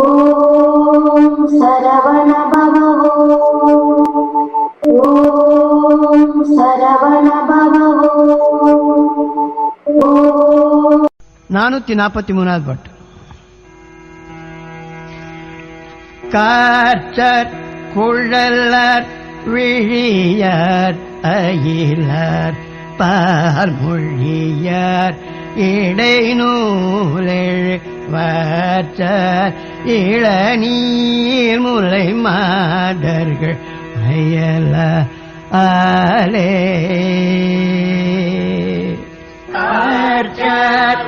ஓம் சரவண பவோ ஓம் சரவண பவோ ஓம் நானூத்தி நாற்பத்தி மூணாவது பாட்டு காற்றற் குழலர் விழியார் அயிலார் பார்மொழியார் இடைநூலெழுவாற்றார் இளநீர் முலை மாதர்கள் அயல ஆலே காற்றற்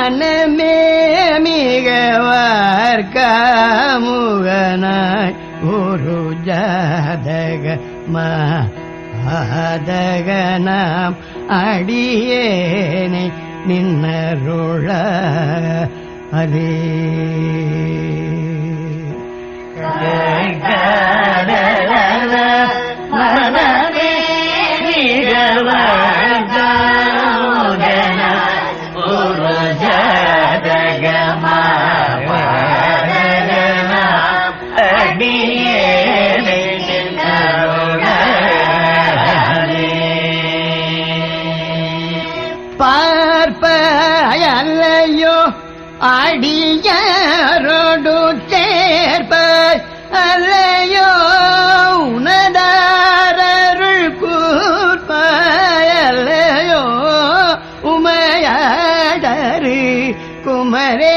மனமே மிகவார் காமுகனாய் ஒரு ஜாதக மாதகனாம் அடியேனை நின்னருள அரே மன பார்ப்ப அல்லையோ அடியாரோடு சேர்ப்ப அல்லையோ உனதாரருள் கூர்ப்பாயல்லையோ உமையாடரு குமரே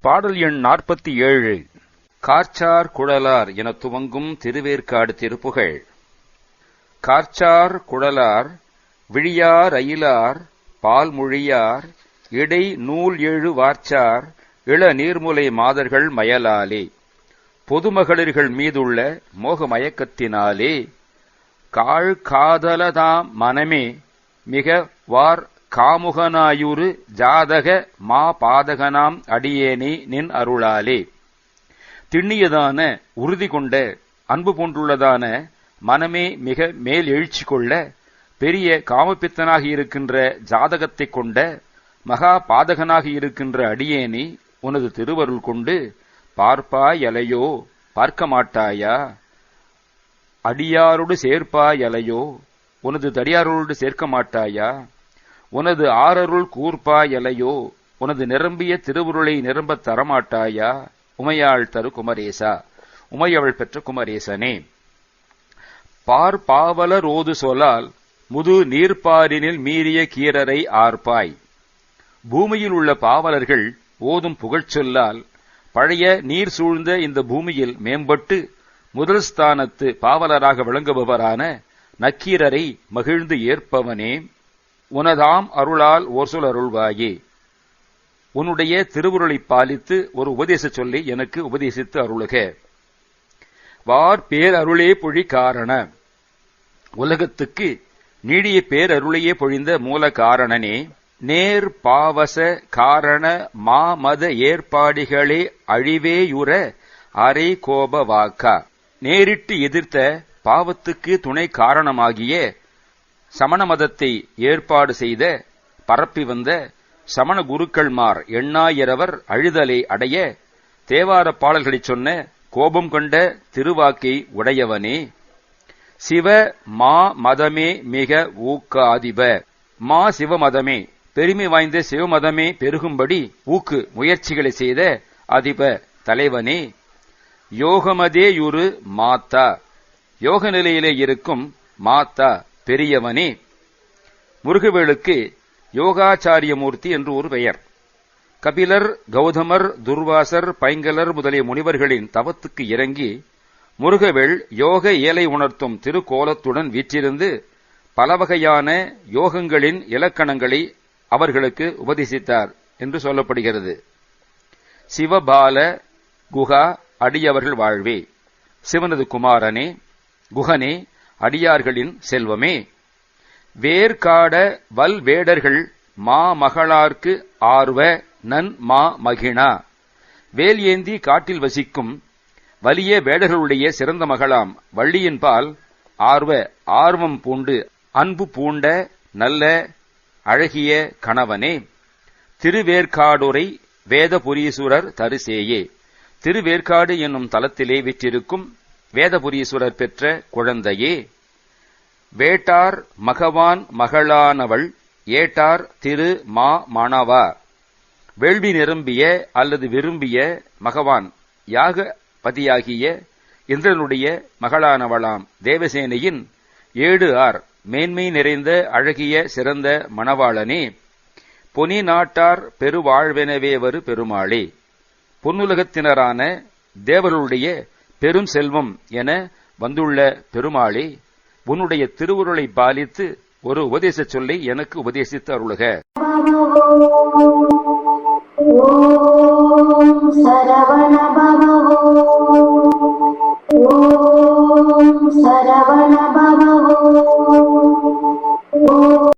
பாடல் எண் நாற்பத்தி ஏழு. கார்ச்சார் குழலார் என துவங்கும் திருவேற்காடு திருப்புகழ் கார்ச்சார் குழலார் விழியார் அயிலார் பால்மொழியார் இடை நூல் எழு வார்ச்சார் இள நீர்முலை மாதர்கள் மயலாலே. பொதுமகளிர்கள் மீதுள்ள மோக மயக்கத்தினாலே காழ் காதலதாம் மனமே மிக வார் காமுகனாயுரு ஜாதக மா பாதகனாம் அடியேனே நின் அருளாலே. திண்ணியதான உறுதி கொண்ட அன்பு போன்றுள்ளதான மனமே மிக மேல் எழுச்சி கொள்ள பெரிய காமப்பித்தனாக இருக்கின்ற ஜாதகத்தைக் கொண்ட மகா பாதகனாக இருக்கின்ற அடியேனி உனது திருவருள் கொண்டு பார்ப்பாயலையோ பார்க்க மாட்டாயா அடியாரோடு சேர்ப்பாயலையோ? உனது தடியாரோடு சேர்க்க மாட்டாயா உனது ஆரருள் கூர்ப்பாயலையோ? உனது நிரம்பிய திருவுருளை நிரம்பத் தரமாட்டாயா? உமையாள் தரு குமரேசா. உமையவள் பெற்ற குமரேசனே. பார் பாவலரோது சொலால் முது நீர்ப்பாரினில் மீறிய கீரரை ஆர்ப்பாய். பூமியில் உள்ள பாவலர்கள் ஓதும் புகழ்ச்சொல்லால் பழைய நீர் சூழ்ந்த இந்த பூமியில் மேம்பட்டு முதல் ஸ்தானத்து பாவலராக விளங்குபவரான நக்கீரரை மகிழ்ந்து ஏற்பவனே உனதாம் அருளால் ஓர் அருள்வாயே. உன்னுடைய திருவுருளை பாலித்து ஒரு உபதேச சொல்லி எனக்கு உபதேசித்து அருளுக. வார் பேரருளே பொழி காரண. உலகத்துக்கு நீடிய பேரருளையே பொழிந்த மூல காரணனே. நேர் பாவச காரண மாமத ஏற்பாடிகளே அழிவேயுற அரை கோப வாக்கா. நேரிட்டு எதிர்த்த பாவத்துக்கு துணை காரணமாகிய சமண மதத்தை ஏற்பாடு செய்த பரப்பி வந்த சமண குருக்கள்மார் எண்ணாயிரவர் அழுதலை அடைய தேவார பாடல்களைச் சொன்ன கோபம் கொண்ட திருவாக்கை உடையவனே. சிவ மா மதமே மிக ஊக்காதிப. மா சிவமதமே பெருமை வாய்ந்த சிவமதமே பெருகும்படி ஊக்கு முயற்சிகளை செய்த அதிப தலைவனே. யோகமதேயுரு மாத்தா. யோக நிலையிலே இருக்கும் மாத்தா பெரியவனே. முருகவேளுக்கு யோகாச்சாரியமூர்த்தி என்று ஒரு பெயர். கபிலர் கௌதமர் துர்வாசர் பைங்கலர் முதலிய முனிவர்களின் தவத்துக்கு இறங்கி முருகவேள் யோக ஏழை உணர்த்தும் திருக்கோலத்துடன் வீற்றிருந்து பல வகையான யோகங்களின் இலக்கணங்களை அவர்களுக்கு உபதேசித்தார் என்று சொல்லப்படுகிறது. சிவபால குகா அடியவர்கள் வாழ்வே. சிவனது குமாரனே குகனே அடியார்களின் செல்வமே. வேர்காட வல் வேடர்கள் மா மகளார்க்கு ஆர்வ நன் மா மகிணா வேல் ஏந்தி காட்டில் வசிக்கும் வலிய வேடர்களுடைய சிறந்த மகளாம் வள்ளியின்பால் ஆர்வ ஆர்வம் பூண்டு அன்பு பூண்ட நல்ல அழகிய கணவனே. திருவேற்காடுரை வேதபுரீசுரர் தரிசேயே. திருவேற்காடு என்னும் தலத்திலே விற்றிருக்கும் வேதபுரீஸ்வரர் பெற்ற குழந்தையே வேட்டார் மகவான் மகளானவள் ஏட்டார் திரு மா மாணவா வேள்வி நிரம்பிய அல்லது விரும்பிய மகவான் யாகபதியாகிய இந்திரனுடைய மகளானவளாம். தேவசேனையின் ஏடு ஆர் மேன்மை நிறைந்த அழகிய சிறந்த மணவாளனே பொனி நாட்டார் பெருவாழ்வெனவே வரு பெருமாளே. பொன்னுலகத்தினரான தேவருடைய பெரும் செல்வம் என வந்துள்ள பெருமாளே உன்னுடைய திருவுருளை பாலித்து ஒரு உபதேச சொல்லை எனக்கு உபதேசித்து அருளுக. சரவண